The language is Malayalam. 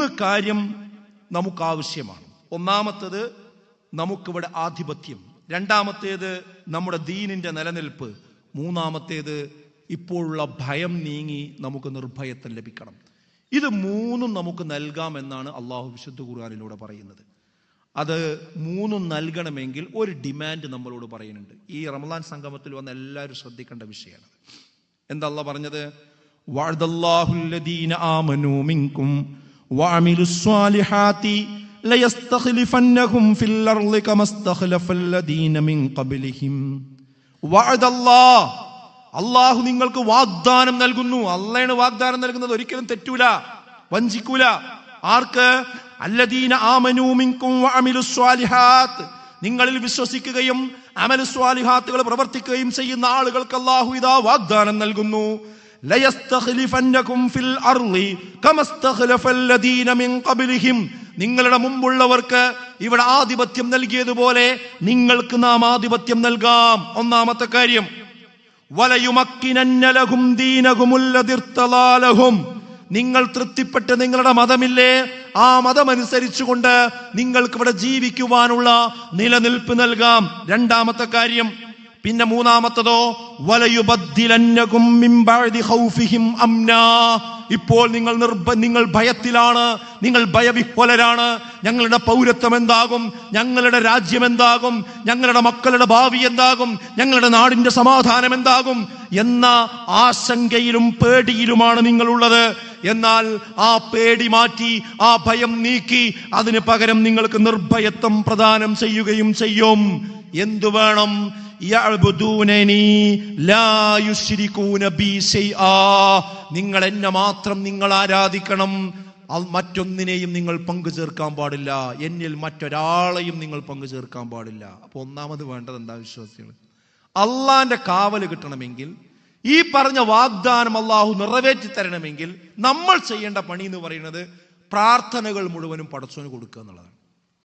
മൂന്ന് കാര്യം നമുക്ക് ആവശ്യമാണ് ഒന്നാമത്തത് നമുക്കിവിടെ ആധിപത്യം. രണ്ടാമത്തേത് നമ്മുടെ ദീനിന്റെ നിലനിൽപ്പ്. മൂന്നാമത്തേത് ഇപ്പോഴുള്ള ഭയം നീങ്ങി നമുക്ക് നിർഭയത്വം ലഭിക്കണം. ഇത് മൂന്നും നമുക്ക് നൽകാമെന്നാണ് അള്ളാഹു വിശുദ്ധ ഖുർആാനിലൂടെ പറയുന്നത്. അത് മൂന്നും നൽകണമെങ്കിൽ ഒരു ഡിമാൻഡ് നമ്മളോട് പറയുന്നുണ്ട്. ഈ റമദാൻ സംഗമത്തിൽ വന്ന എല്ലാവരും ശ്രദ്ധിക്കേണ്ട വിഷയമാണ്. എന്താ പറഞ്ഞത്? ആമനു ആമനൂ മിൻകും വഅമിലുസ്സാലിഹാത്തി كما استخلف الذين من وعد الله. അള്ളാഹു നിങ്ങൾക്ക് വാഗ്ദാനം നൽകുന്നു. അള്ളയാണ് വാഗ്ദാനം നൽകുന്നത് ഒരിക്കലും തെറ്റൂല. വഞ്ചിക്കൂല. ആർക്ക്? അല്ലദീന ആമനൂ മിൻകും വഅമിലുസ്സാലിഹാത്ത് നിങ്ങളിൽ വിശ്വസിക്കുകയും അമലു സ്വാലിഹാത്തുകൾ പ്രവർത്തിക്കുകയും ചെയ്യുന്ന ആളുകൾക്ക് അള്ളാഹു ഇതാ വാഗ്ദാനം നൽകുന്നു. നിങ്ങളുടെ മുമ്പുള്ളവർക്ക് ഇവിടെ ആധിപത്യം നൽകിയതുപോലെ നിങ്ങൾക്ക് നാം ആധിപത്യം നൽകാം. ഒന്നാമത്തെ കാര്യം. വലയുമക്കിനന്നലഹും ദീനഹുമുല്ലതിർത്തലാലഹും നിങ്ങൾ തൃപ്തിപ്പെട്ട് നിങ്ങളുടെ മതമില്ലേ? ആ മതമനുസരിച്ചുകൊണ്ട് നിങ്ങൾക്ക് ഇവിടെ ജീവിക്കുവാനുള്ള നിലനിൽപ്പ് നൽകാം. രണ്ടാമത്തെ കാര്യം. പിന്നെ മൂന്നാമത്തതോ ഇപ്പോൾ നിങ്ങൾ നിർഭ നിങ്ങൾ ഭയത്തിലാണ് നിങ്ങൾ ഭയവിഹ്വലരാണ്. ഞങ്ങളുടെ പൗരത്വം എന്താകും? ഞങ്ങളുടെ രാജ്യം എന്താകും? ഞങ്ങളുടെ മക്കളുടെ ഭാവി എന്താകും? ഞങ്ങളുടെ നാടിന്റെ സമാധാനം എന്താകും? എന്ന ആശങ്കയിലും പേടിയിലുമാണ് നിങ്ങളുള്ളത്. എന്നാൽ ആ പേടി മാറ്റി ആ ഭയം നീക്കി അതിന് പകരം നിങ്ങൾക്ക് നിർഭയത്വം പ്രദാനം ചെയ്യുകയും ചെയ്യും. എന്തു വേണം? നിങ്ങൾ എന്നെ മാത്രം നിങ്ങൾ ആരാധിക്കണം. മറ്റൊന്നിനെയും നിങ്ങൾ പങ്കു ചേർക്കാൻ പാടില്ല. എന്നിൽ മറ്റൊരാളെയും നിങ്ങൾ പങ്കു ചേർക്കാൻ പാടില്ല. അപ്പൊ ഒന്നാമത് വേണ്ടത് എന്താ വിശ്വാസികൾ അള്ളാന്റെ കാവൽ കിട്ടണമെങ്കിൽ ഈ പറഞ്ഞ വാഗ്ദാനം അള്ളാഹു നിറവേറ്റി തരണമെങ്കിൽ നമ്മൾ ചെയ്യേണ്ട പണി എന്ന് പറയുന്നത് പ്രാർത്ഥനകൾ മുഴുവനും പടച്ചോന് കൊടുക്കുക എന്നുള്ളതാണ്.